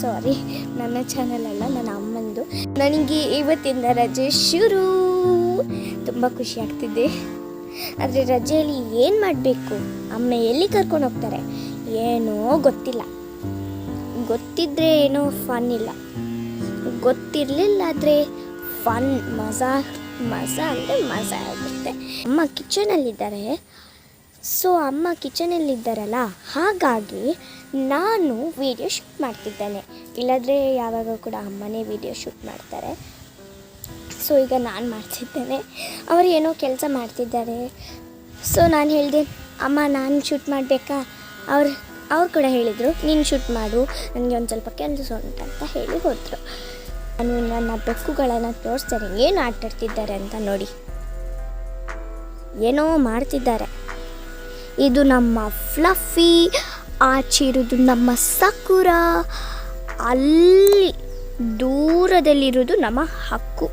ಸಾರಿ, ನನ್ನ ಚಾನಲ್ ಅಲ್ಲ, ನನ್ನ ಅಮ್ಮಂದು. ನನಗೆ ಇವತ್ತಿಂದ ರಜೆ ಶುರು. ತುಂಬ ಖುಷಿ ಆಗ್ತಿದೆ. ಆದರೆ ರಜೆಯಲ್ಲಿ ಏನು ಮಾಡಬೇಕು? ಅಮ್ಮ ಎಲ್ಲಿ ಕರ್ಕೊಂಡು ಹೋಗ್ತಾರೆ? ಏನೋ ಗೊತ್ತಿಲ್ಲ. ಗೊತ್ತಿದ್ರೆ ಏನೋ ಫನ್ ಇಲ್ಲ. ಗೊತ್ತಿರಲಿಲ್ಲ ಆದರೆ ಫನ್ ಮಜಾ ಮಜಾ ಅಂದರೆ ಮಜಾ ಆಗುತ್ತೆ. ಅಮ್ಮ ಕಿಚನಲ್ಲಿದ್ದಾರೆ ಸೊ, ಅಮ್ಮ ಕಿಚನಲ್ಲಿದ್ದಾರಲ್ಲ, ಹಾಗಾಗಿ ನಾನು ವಿಡಿಯೋ ಶೂಟ್ ಮಾಡ್ತಿದ್ದೇನೆ. ಇಲ್ಲದ್ರೆ ಯಾವಾಗ ಕೂಡ ಅಮ್ಮನೇ ವಿಡಿಯೋ ಶೂಟ್ ಮಾಡ್ತಾರೆ. ಸೊ, ಈಗ ನಾನು ಮಾಡ್ತಿದ್ದೇನೆ. ಅವರು ಏನೋ ಕೆಲಸ ಮಾಡ್ತಿದ್ದಾರೆ. ಸೊ, ನಾನು ಹೇಳಿದೆ, ಅಮ್ಮ, ನಾನು ಶೂಟ್ ಮಾಡಬೇಕಾ? ಅವ್ರು ಅವ್ರು ಕೂಡ ಹೇಳಿದರು, ನೀನು ಶೂಟ್ ಮಾಡು, ನನಗೆ ಒಂದು ಸ್ವಲ್ಪ ಕೆಲಸ ಉಂಟು ಅಂತ ಹೇಳಿ ಹೋದರು. ನಾನು ನನ್ನ ಬೆಕ್ಕುಗಳನ್ನು ತೋರಿಸ್ತಾರೆ, ಏನು ಆಟಾಡ್ತಿದ್ದಾರೆ ಅಂತ ನೋಡಿ. ಏನೋ ಮಾಡ್ತಿದ್ದಾರೆ. ಇದು ನಮ್ಮ ಫ್ಲಫಿ ಇರೋದು ನಮ್ಮ ಸಕುರ. ಅಲ್ಲಿ ದೂರದಲ್ಲಿರೋದು ನಮ್ಮ ಹಕ್ಕು.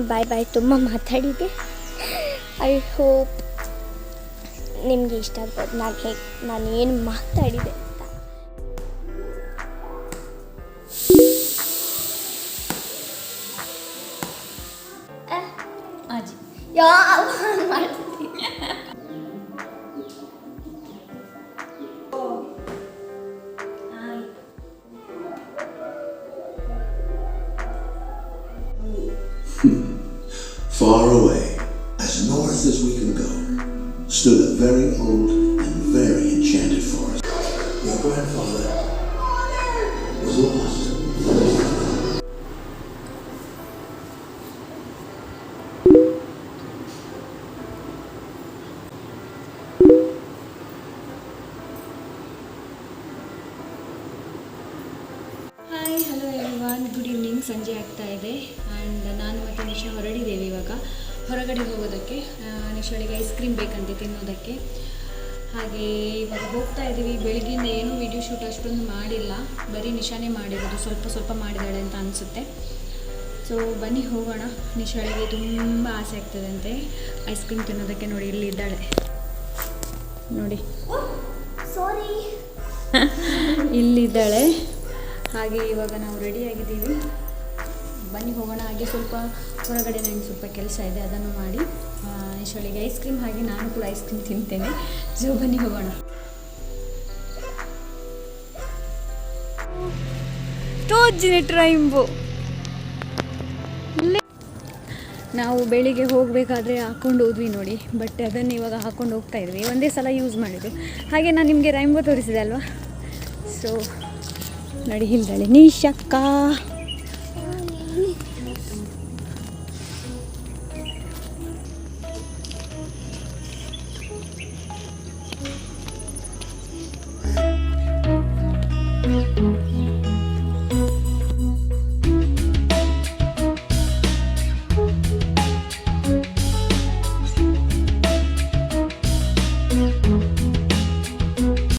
ಬಾಯ್ ಬಾಯ್ ತುಂಬ ಮಾತಾಡಿದೆ ಐ ಹೋಪ್ ನಿಮಗೆ ಇಷ್ಟ ಆಗ್ಬೋದು. ನಾನು ಹೇಗೆ ನಾನು ಏನು ಮಾತಾಡಿದೆ ಅಂತ. ಯಾವ Far away, as north as we can go, stood a very old and very enchanted forest. Your grandfather was lost. Evening ಸಂಜೆ ಆಗ್ತಾ ಇದೆ. ಆ್ಯಂಡ್ ನಾನು ಮತ್ತು ನಿಶಾ ಹೊರಡಿದ್ದೇವೆ ಇವಾಗ. ಹೊರಗಡೆ ಹೋಗೋದಕ್ಕೆ ನಿಶಾಳಿಗೆ ಐಸ್ ಕ್ರೀಮ್ ಬೇಕಂತೆ ತಿನ್ನೋದಕ್ಕೆ. ಹಾಗೆ ಇವಾಗ ಹೋಗ್ತಾ ಇದ್ದೀವಿ. ಬೆಳಗ್ಗಿಂದ ಏನೂ ವಿಡಿಯೋ ಶೂಟ್ ಅಷ್ಟೊಂದು ಮಾಡಿಲ್ಲ. ಬರೀ ನಿಶಾನೇ ಮಾಡಿರೋದು. ಸ್ವಲ್ಪ ಸ್ವಲ್ಪ ಮಾಡಿದ್ದಾಳೆ ಅಂತ ಅನಿಸುತ್ತೆ. ಸೊ ಬನ್ನಿ ಹೋಗೋಣ. ನಿಶಾಳಿಗೆ ತುಂಬ ಆಸೆ ಆಗ್ತದಂತೆ. ಐಸ್ ಕ್ರೀಮ್ ತಿನ್ನೋದಕ್ಕೆ ನೋಡಿ ಇಲ್ಲಿ ಇದ್ದಾಳೆ. ನೋಡಿ. ಸಾರಿ ಇಲ್ಲಿದ್ದಾಳೆ. ಹಾಗೆ ಇವಾಗ ನಾವು ರೆಡಿ ಆಗಿದ್ದೀವಿ. ಬನ್ನಿ ಹೋಗೋಣ. ಹಾಗೆ ಸ್ವಲ್ಪ ಹೊರಗಡೆ ನನಗೆ ಸ್ವಲ್ಪ ಕೆಲಸ ಇದೆ, ಅದನ್ನು ಮಾಡಿ ಈಶ್ವಳಿಗೆ ಐಸ್ ಕ್ರೀಮ್ ಹಾಗೆ ನಾನು ಕೂಡ ಐಸ್ ಕ್ರೀಮ್ ತಿಂತೇನೆ. ಸೊ ಬನ್ನಿ ಹೋಗೋಣ. ನಾವು ಬೆಳಿಗ್ಗೆ ಹೋಗಬೇಕಾದ್ರೆ ಹಾಕೊಂಡು ಹೋದ್ವಿ ನೋಡಿ ಬಟ್ ಅದನ್ನು ಇವಾಗ ಹಾಕೊಂಡು ಹೋಗ್ತಾ ಇದ್ವಿ. ಒಂದೇ ಸಲ ಯೂಸ್ ಮಾಡಿದ್ವಿ ಹಾಗೆ ನಾನು ನಿಮಗೆ ರೈಂಬೋ ತೋರಿಸಿದೆ ಅಲ್ವಾ? ಸೊ ನೋಡಿ ಇಲ್ದಾಳೆ ನಿಶಕ್ಕ.